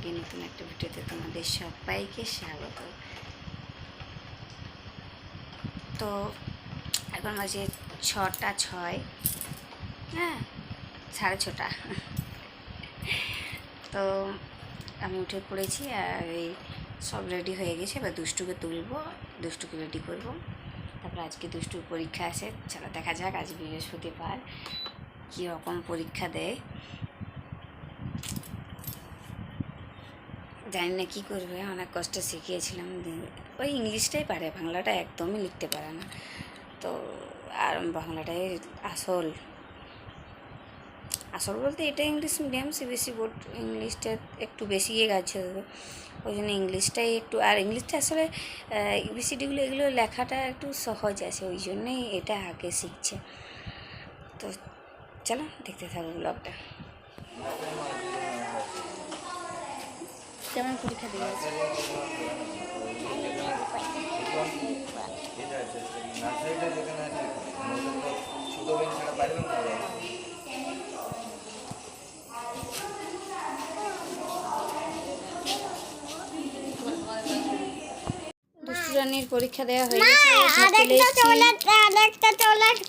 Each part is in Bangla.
ব্লগে নতুন একটা ভিডিওতে তোমাদের সবাইকে স্বাগত। তো এখন বাজে ছটা ছয় হ্যাঁ সাড়ে ছটা। তো আমি উঠে পড়েছি আর এই সব রেডি হয়ে গেছে, এবার দুষ্টুকে তুলবো, দুষ্টুকে রেডি করব। তারপর আজকে দুষ্টুর পরীক্ষা আছে, চলো দেখা যাক, আজ বৃহস্পতিবার কী রকম পরীক্ষা দেয়। জানি না কী করবে, অনেক কষ্ট শিখিয়েছিলাম ওই ইংলিশটাই পারে, বাংলাটা একদমই লিখতে পারে না। তো আর বাংলাটাই আসল। আসল বলতে এটা ইংলিশ মিডিয়াম সিবিএসসি বোর্ড ইংলিশটা একটু বেশি ইয়ে গেছে। ওই জন্য ইংলিশটাই একটু, আর ইংলিশটা আসলে ইবিসিডিগুলো এগুলো লেখাটা একটু সহজ আছে, ওই জন্যই এটা আগে শিখছে। তো চলো, দেখতে থাকো ব্লগটা কেমন পরীক্ষা দিয়ে আছে নার্সারিটা যেখানে আছে ছোট বেঞ্চ ছাড়া বাইরে বেঞ্চ পাওয়া যায় না। দুষ্টু রানীর পরীক্ষা দেওয়া হয়ে গেছে আরেকটা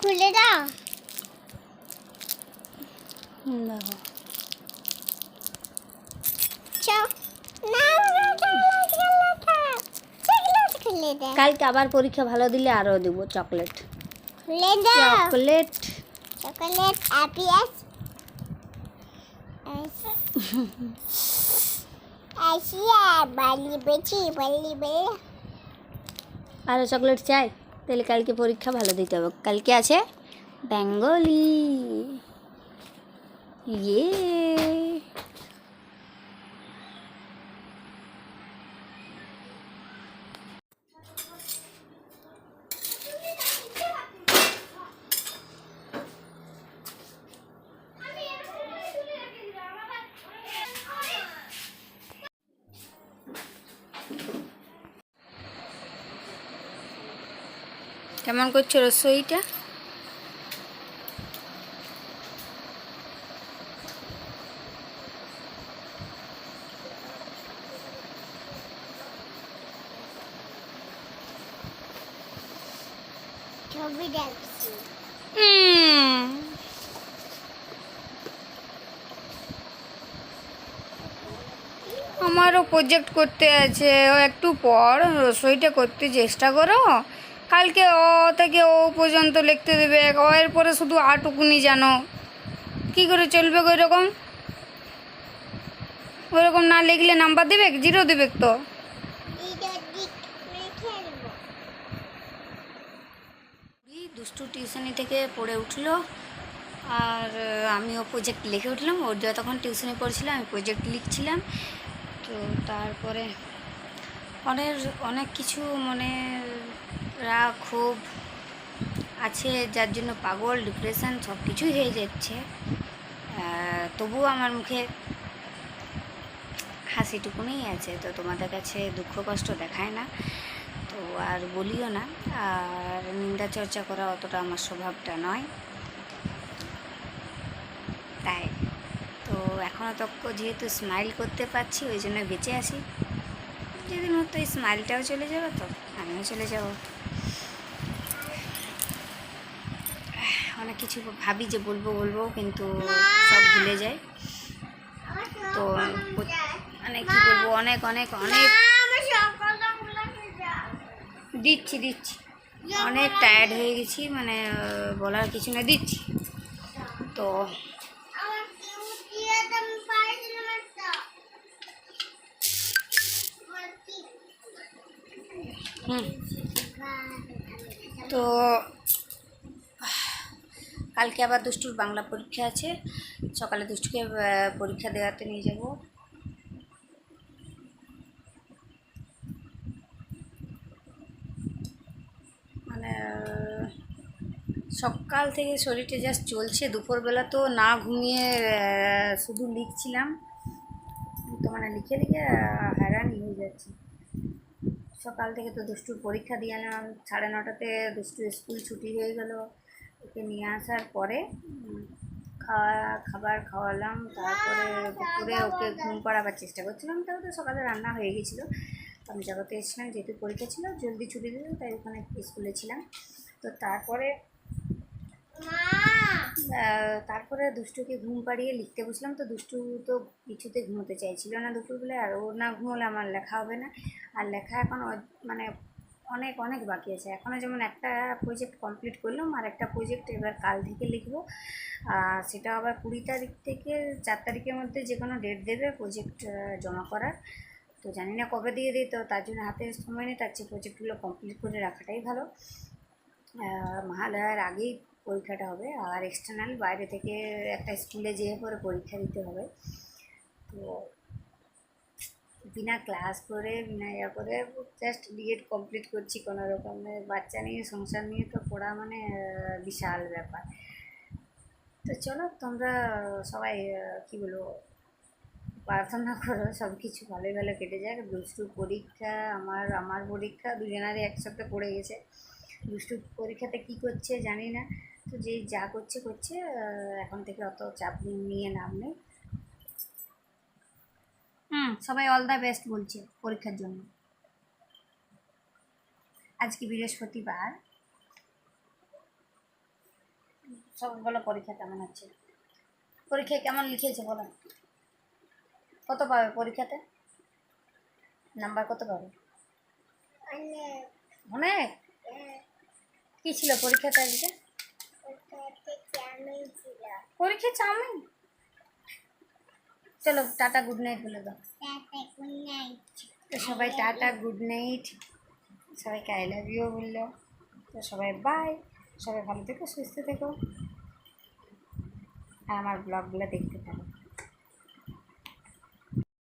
খুলে দাও দেখো। চাও কালকে আবার পরীক্ষা ভালো দিলে আরও দেবো চকলেট। চকলেট। চকলেট আসিয়া বালি বেচি বালি আরও চকলেট চাই? তাহলে কালকে পরীক্ষা ভালো দিতে হবে। কালকে আছে বেঙ্গলি। ইয়ে। কেমন করছ রসইটা? ছবি দেখছি আমারও প্রজেক্ট করতে আছে। ও একটু পর রসইটা করতে চেষ্টা করো। কালকে অ থেকে ও পর্যন্ত লিখতে দেবে ও এর পরে শুধু আটুকুনি জানো। কি করে চলবে ওই রকম ওইরকম না লিখলে নাম্বার দেবে, জিরো দেবে তো? দুষ্টু টিউশনি থেকে পড়ে উঠল, আর আমিও প্রজেক্ট লিখে উঠলাম। ওর তখন টিউশনে পড়ছিলাম আমি প্রজেক্ট লিখছিলাম। তো তারপরে অনেক অনেক কিছু মনে রাগ খুব আছে, যার জন্য পাগল ডিপ্রেশন সব কিছুই হয়ে যাচ্ছে। তবুও আমার মুখে হাসিটুকুনি আছে, তো তোমাদের কাছে দুঃখ, কষ্ট দেখায় না। তো আর বলিও না, আর নিন্দা, চর্চা করা অতটা আমার স্বভাবটা নয়। তাই, তো এখনও তো যেহেতু স্মাইল করতে পারছি, ওই জন্য বেঁচে আসি যেদিন মতো এই স্মাইলটাও চলে যাবে তো, আমিও চলে যাব। অনেক কিছু ভাবি যে বলব বলব, কিন্তু সব ভুলে যাই। তো মানে কি বলব, অনেক অনেক অনেক দিচ্ছি দিচ্ছি। অনেক টায়ার্ড হয়ে গেছি মানে বলার কিছু না দিচ্ছি। তো হুম। তো কালকে আবার দুষ্টুর বাংলা পরীক্ষা আছে। সকালে দুষ্টুকে পরীক্ষা দেওয়াতে নিয়ে যাব। মানে সকাল থেকে শরীরটা জাস্ট চলছে। দুপুরবেলা তো না ঘুমিয়ে শুধু লিখছিলাম। তো মানে লিখে লিখে হয়রানি হয়ে যাচ্ছে। সকাল থেকে তো দুষ্টুর পরীক্ষা দিয়ে এলাম। সাড়ে নটাতে দুষ্টু স্কুল ছুটি হয়ে গেল। ওকে নিয়ে আসার পরে খাওয়া, খাবার খাওয়ালাম, তারপরে দুপুরে ওকে ঘুম পাড়াবার চেষ্টা করছিলাম। তাও তো সকালে রান্না হয়ে গেছিল। আমি জগতে এসেছিলাম, যেহেতু পরীক্ষা ছিল, জলদি ছুটি দিল তাই ওখানে স্কুলে ছিলাম। তো তারপরে তারপরে দুষ্টুকে ঘুম পাড়িয়ে লিখতে বসলাম। তো দুষ্টু তো কিছুতে ঘুমোতে চাইছিল না দুপুরবেলায়, আর ও না ঘুমোলে আমার লেখা হবে না। আর লেখা এখন মানে অনেক অনেক বাকি আছে। এখনও যেমন একটা প্রজেক্ট কমপ্লিট করলাম আর একটা প্রজেক্ট এবার কাল থেকে লিখব। আর সেটা আবার কুড়ি তারিখ থেকে চার তারিখের মধ্যে যে কোনো ডেট দেবে প্রজেক্ট জমা করার। তো জানি না কবে দিয়ে দিই, তো তার জন্য হাতে সময় নেই, তার চেয়ে প্রজেক্টগুলো কমপ্লিট করে রাখাটাই ভালো। মহালয়ার আগেই পরীক্ষাটা হবে আর এক্সটার্নাল বাইরে থেকে একটা স্কুলে যেয়ে পরে পরীক্ষা দিতে হবে। তো বিনা ক্লাস করে, বিনা ইয়া করে জাস্ট বিএড কমপ্লিট করছি কোনো রকমে বাচ্চা নিয়ে, সংসার নিয়ে তো পড়া মানে বিশাল ব্যাপার। তো চলো, তোমরা সবাই কী বলব, প্রার্থনা করো সব কিছু ভালোই ভালো কেটে যাক। দুষ্টু পরীক্ষা, আমার আমার পরীক্ষা দুজনারই এক একসাথে পড়ে গেছে। দুষ্টু পরীক্ষাতে কি করছে জানি না। তো যে যা করছে করছে এখন থেকে অত চাপ নিয়ে নাম নেই। সবাই অল দ্য বেস্ট বলছে পরীক্ষার জন্য। আজকে বৃহস্পতিবার। সব বলো পরীক্ষা কেমন হচ্ছে? পরীক্ষায় কেমন লিখেছে বলো? কত পাবে পরীক্ষাতে? নাম্বার কত পাবে? অনেক। কী ছিল পরীক্ষাতে আজকে? পরীক্ষা চাউমিন। চলো টাটা গুড নাইট বলে দাও। তো সবাই টাটা, গুড নাইট। সবাইকে আই লাভ ইউ বলল। তো সবাই বাই সবাই ভালো থেকো, সুস্থ থেকো। আর আমার ব্লগগুলো দেখতে থাকো।